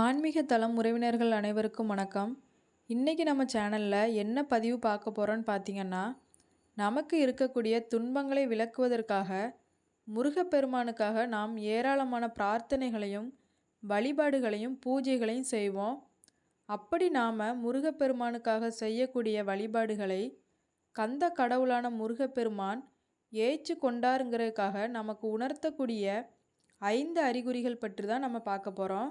ஆன்மீக தளம் உறவினர்கள் அனைவருக்கும் வணக்கம். இன்றைக்கி நம்ம சேனலில் என்ன பதிவு பார்க்க போகிறோன்னு பார்த்தீங்கன்னா நமக்கு இருக்கக்கூடிய துன்பங்களை விளக்குவதற்காக முருகப்பெருமானுக்காக நாம் ஏராளமான பிரார்த்தனைகளையும் வழிபாடுகளையும் பூஜைகளையும் செய்வோம். அப்படி நாம் முருகப்பெருமானுக்காக செய்யக்கூடிய வழிபாடுகளை கந்த கடவுளான முருகப்பெருமான் ஏற்று கொண்டாருங்கிறதுக்காக நமக்கு உணர்த்தக்கூடிய ஐந்து அறிகுறிகள் பற்றி தான் நம்ம பார்க்க போகிறோம்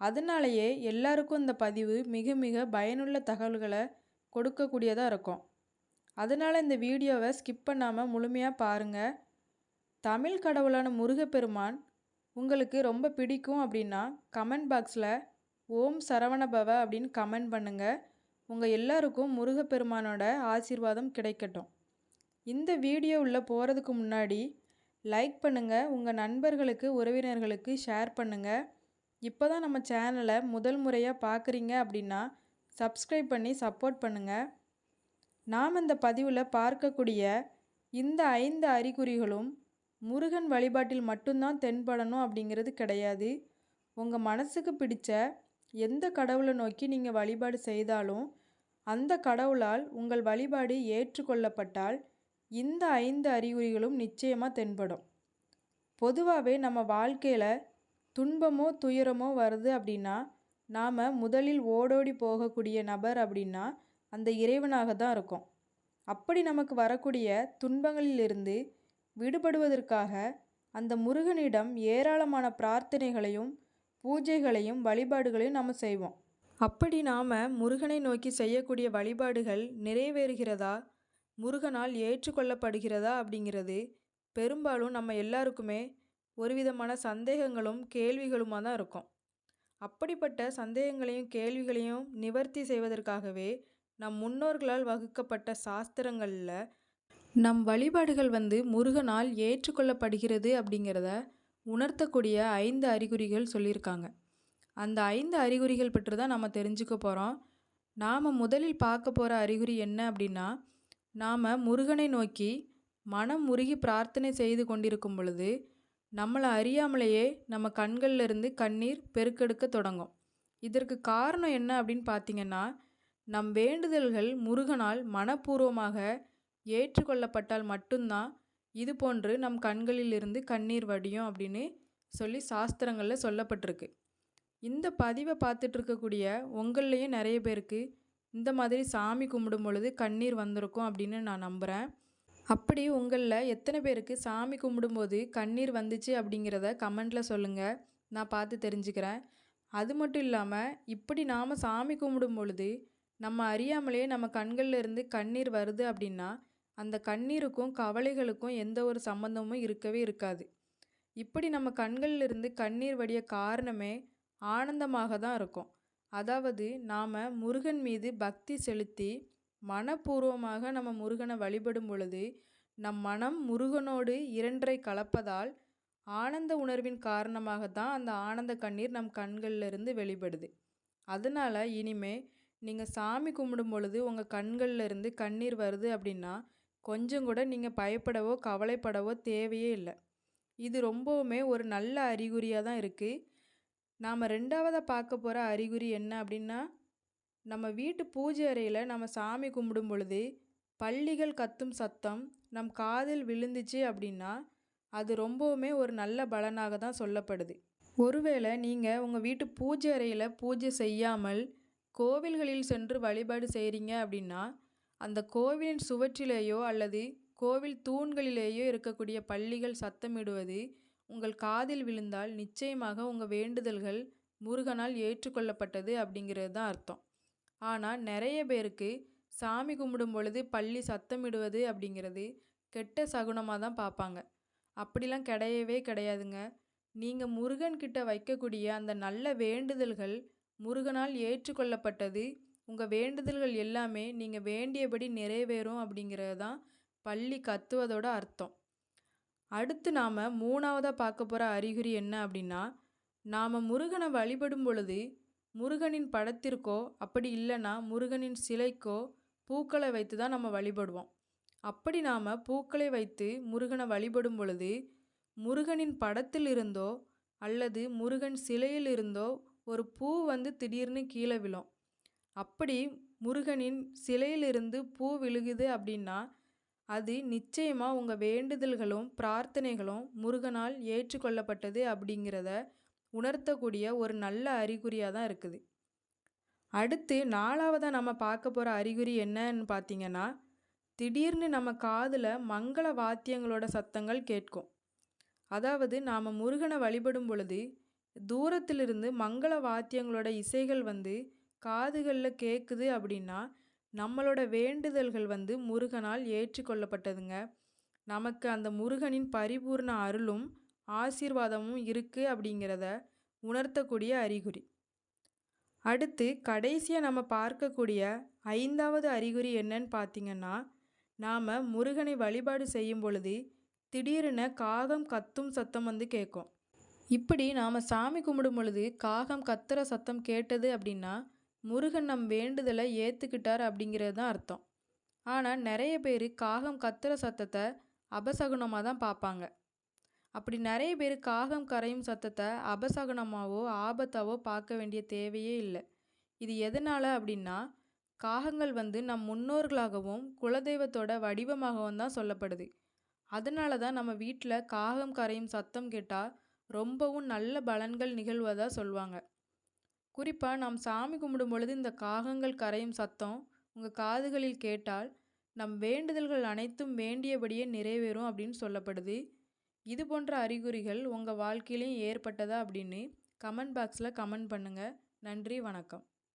அதனாலேயே எல்லாருக்கும் இந்த பதிவு மிக மிக பயனுள்ள தகவல்களை கொடுக்கக்கூடியதாக இருக்கும். அதனால் இந்த வீடியோவை ஸ்கிப் பண்ணாமல் முழுமையாக பாருங்கள் தமிழ் கடவுளான முருகப்பெருமான் உங்களுக்கு ரொம்ப பிடிக்கும் அப்படின்னா கமெண்ட் பாக்ஸில் ஓம் சரவணபவ அப்படின்னு கமெண்ட் பண்ணுங்கள் உங்கள் எல்லாருக்கும் முருகப்பெருமானோட ஆசீர்வாதம் கிடைக்கட்டும். இந்த வீடியோ உள்ளே போகிறதுக்கு முன்னாடி லைக் பண்ணுங்கள் உங்கள் நண்பர்களுக்கு உறவினர்களுக்கு ஷேர் பண்ணுங்கள் இப்போ தான் நம்ம சேனலை முதல் முறையாக பார்க்குறீங்க அப்படின்னா சப்ஸ்கிரைப் பண்ணி சப்போர்ட் பண்ணுங்கள் நாம் இந்த பதிவில் பார்க்கக்கூடிய இந்த ஐந்து அறிகுறிகளும் முருகன் வழிபாட்டில் மட்டும்தான் தென்படணும் அப்படிங்கிறது கிடையாது. உங்கள் மனசுக்கு பிடிச்ச எந்த கடவுளை நோக்கி நீங்கள் வழிபாடு செய்தாலும் அந்த கடவுளால் உங்கள் வழிபாடு ஏற்றுக்கொள்ளப்பட்டால் இந்த ஐந்து அறிகுறிகளும் நிச்சயமாக தென்படும். பொதுவாகவே நம்ம வாழ்க்கையில் துன்பமோ துயரமோ வருது அப்படின்னா நாம் முதலில் ஓடோடி போகக்கூடிய நபர் அப்படின்னா அந்த இறைவனாக தான் இருக்கும். அப்படி நமக்கு வரக்கூடிய துன்பங்களிலிருந்து விடுபடுவதற்காக அந்த முருகனிடம் ஏராளமான பிரார்த்தனைகளையும் பூஜைகளையும் வழிபாடுகளையும் நாம் செய்வோம். அப்படி நாம் முருகனை நோக்கி செய்யக்கூடிய வழிபாடுகள் நிறைவேறுகிறதா? முருகனால் ஏற்றுக்கொள்ளப்படுகிறதா அப்படிங்கிறது பெரும்பாலும் நம்ம எல்லாருக்குமே ஒரு விதமான சந்தேகங்களும் கேள்விகளுமாக தான் இருக்கும். அப்படிப்பட்ட சந்தேகங்களையும் கேள்விகளையும் நிவர்த்தி செய்வதற்காகவே நம் முன்னோர்களால் வகுக்கப்பட்ட சாஸ்திரங்களில் நம் வழிபாடுகள் வந்து முருகனால் ஏற்றுக்கொள்ளப்படுகிறது அப்படிங்கிறத உணர்த்தக்கூடிய ஐந்து அறிகுறிகள் சொல்லியிருக்காங்க. அந்த ஐந்து அறிகுறிகள் பற்றி தான் நம்ம தெரிஞ்சுக்க போகிறோம் நாம் முதலில் பார்க்க போகிற அறிகுறி என்ன அப்படின்னா நாம் முருகனை நோக்கி மனம் முருகி பிரார்த்தனை செய்து கொண்டிருக்கும் பொழுது நம்மளை அறியாமலேயே நம்ம கண்கள்ல இருந்து கண்ணீர் பெருக்கெடுக்க தொடங்கும். இதற்கு காரணம் என்ன அப்படின்னு பார்த்தீங்கன்னா நம் வேண்டுதல்கள் முருகனால் மனப்பூர்வமாக ஏற்றுக்கொள்ளப்பட்டால் மட்டும்தான் இது போன்று நம் கண்களில் இருந்து கண்ணீர் வடியும் அப்படின்னு சொல்லி சாஸ்திரங்களில் சொல்லப்பட்டிருக்கு. இந்த பதிவை பார்த்துட்டு இருக்கக்கூடிய உங்கள்லேயும் நிறைய பேருக்கு இந்த மாதிரி சாமி கும்பிடும் பொழுது கண்ணீர் வந்திருக்கும் அப்படின்னு நான் நம்புகிறேன் அப்படி உங்களில் எத்தனை பேருக்கு சாமி கும்பிடும்போது கண்ணீர் வந்துச்சு அப்படிங்கிறத கமெண்டில் சொல்லுங்கள் நான் பார்த்து தெரிஞ்சுக்கிறேன். அது மட்டும் இல்லாமல் இப்படி நாம் சாமி கும்பிடும் பொழுது நம்ம அறியாமலே நம்ம கண்களில் இருந்து கண்ணீர் வருது அப்படின்னா அந்த கண்ணீருக்கும் கவலைகளுக்கும் எந்த ஒரு சம்மந்தமும் இருக்கவே இருக்காது. இப்படி நம்ம கண்களில் இருந்து கண்ணீர் வடிய காரணமே ஆனந்தமாக தான் இருக்கும். அதாவது நாம் முருகன் மீது பக்தி செலுத்தி மனப்பூர்வமாக நம்ம முருகனை வழிபடும் பொழுது நம் மனம் முருகனோடு இரண்டரை கலப்பதால் ஆனந்த உணர்வின் காரணமாக தான் அந்த ஆனந்த கண்ணீர் நம் கண்களில் இருந்து வெளிப்படுது. அதனால் இனிமே நீங்கள் சாமி கும்பிடும் பொழுது உங்கள் கண்களில் இருந்து கண்ணீர் வருது அப்படின்னா கொஞ்சம் கூட நீங்கள் பயப்படவோ கவலைப்படவோ தேவையே இல்லை. இது ரொம்பவுமே ஒரு நல்ல அறிகுறியாக தான் இருக்குது நாம் ரெண்டாவதாக பார்க்க போகிற அறிகுறி என்ன அப்படின்னா நம்ம வீட்டு பூஜை அறையில் நம்ம சாமி கும்பிடும் பொழுது பள்ளிகள் கத்தும் சத்தம் நம் காதில் விழுந்துச்சு அப்படின்னா அது ரொம்பவுமே ஒரு நல்ல பலனாக தான் சொல்லப்படுது. ஒருவேளை நீங்கள் உங்கள் வீட்டு பூஜை அறையில் பூஜை செய்யாமல் கோவில்களில் சென்று வழிபாடு செய்கிறீங்க அப்படின்னா அந்த கோவிலின் சுவற்றிலேயோ அல்லது கோவில் தூண்களிலேயோ இருக்கக்கூடிய பள்ளிகள் சத்தமிடுவது உங்கள் காதில் விழுந்தால் நிச்சயமாக உங்கள் வேண்டுதல்கள் முருகனால் ஏற்றுக்கொள்ளப்பட்டது அப்படிங்கிறது தான் அர்த்தம். ஆனால் நிறைய பேருக்கு சாமி கும்பிடும் பொழுது பள்ளி சத்தமிடுவது அப்படிங்கிறது கெட்ட சகுனமாக தான் பார்ப்பாங்க. அப்படிலாம் கிடையவே கிடையாதுங்க. நீங்கள் முருகன்கிட்ட வைக்கக்கூடிய அந்த நல்ல வேண்டுதல்கள் முருகனால் ஏற்றுக்கொள்ளப்பட்டது. உங்கள் வேண்டுதல்கள் எல்லாமே நீங்கள் வேண்டியபடி நிறைவேறும் அப்படிங்கிறது தான் பள்ளி கத்துவதோட அர்த்தம். அடுத்து நாம் மூணாவதாக பார்க்க போகிற அறிகுறி என்ன அப்படின்னா நாம் முருகனை வழிபடும் பொழுது முருகனின் படத்திற்கோ அப்படி இல்லைன்னா முருகனின் சிலைக்கோ பூக்களை வைத்து தான் நம்ம வழிபடுவோம். அப்படி நாம் பூக்களை வைத்து முருகனை வழிபடும் பொழுது முருகனின் படத்தில் இருந்தோ அல்லது முருகன் சிலையில் இருந்தோ ஒரு பூ வந்து திடீர்னு கீழே விழும். அப்படி முருகனின் சிலையிலிருந்து பூ விழுகுது அப்படின்னா அது நிச்சயமாக உங்கள் வேண்டுதல்களும் பிரார்த்தனைகளும் முருகனால் ஏற்றுக்கொள்ளப்பட்டது அப்படிங்கிறத உணர்த்தக்கூடிய ஒரு நல்ல அறிகுறியாக தான் இருக்குது. அடுத்து நாலாவதாக நம்ம பார்க்க போகிற அறிகுறி என்னன்னு பார்த்தீங்கன்னா திடீர்னு நம்ம காதில் மங்கள வாத்தியங்களோட சத்தங்கள் கேட்கும். அதாவது நாம் முருகனை வழிபடும் பொழுது தூரத்திலிருந்து மங்கள வாத்தியங்களோட இசைகள் வந்து காதுகளில் கேட்குது அப்படின்னா நம்மளோட வேண்டுதல்கள் வந்து முருகனால் ஏற்றுக்கொள்ளப்பட்டதுங்க. நமக்கு அந்த முருகனின் பரிபூர்ண அருளும் ஆசீர்வாதமும் இருக்குது அப்படிங்கிறத உணர்த்தக்கூடிய அறிகுறி. அடுத்து கடைசியாக நம்ம பார்க்கக்கூடிய ஐந்தாவது அறிகுறி என்னன்னு பார்த்தீங்கன்னா நாம் முருகனை வழிபாடு செய்யும் பொழுது திடீரென காகம் கத்தும் சத்தம் வந்து கேட்கும். இப்படி நாம் சாமி கும்பிடும் பொழுது காகம் கத்துற சத்தம் கேட்டது அப்படின்னா முருகன் நம் வேண்டுதலை ஏற்றுக்கிட்டார் அப்படிங்கிறது தான் அர்த்தம். ஆனால் நிறைய பேர் காகம் கத்துற சத்தத்தை அபசகுனமாக தான் பார்ப்பாங்க அப்படி நிறைய பேர் காகம் கரையும் சத்தத்தை அபசகனமாகவோ ஆபத்தாவோ பார்க்க வேண்டிய தேவையே இல்லை. இது எதனால் அப்படின்னா காகங்கள் வந்து நம் முன்னோர்களாகவும் குலதெய்வத்தோட வடிவமாகவும் தான் சொல்லப்படுது. அதனால தான் நம்ம வீட்டில் காகம் கரையும் சத்தம் கேட்டால் ரொம்பவும் நல்ல பலன்கள் நிகழ்வதாக சொல்லுவாங்க. குறிப்பாக நாம் சாமி கும்பிடும் பொழுது இந்த காகங்கள் கரையும் சத்தம் உங்கள் காதுகளில் கேட்டால் நம் வேண்டுதல்கள் அனைத்தும் வேண்டியபடியே நிறைவேறும் அப்படின்னு சொல்லப்படுது. இது போன்ற அறிகுறிகள் உங்கள் வாழ்க்கையிலையும் ஏற்பட்டதா அப்படின்னு கமெண்ட் பாக்ஸில் கமெண்ட் பண்ணுங்கள் நன்றி வணக்கம்.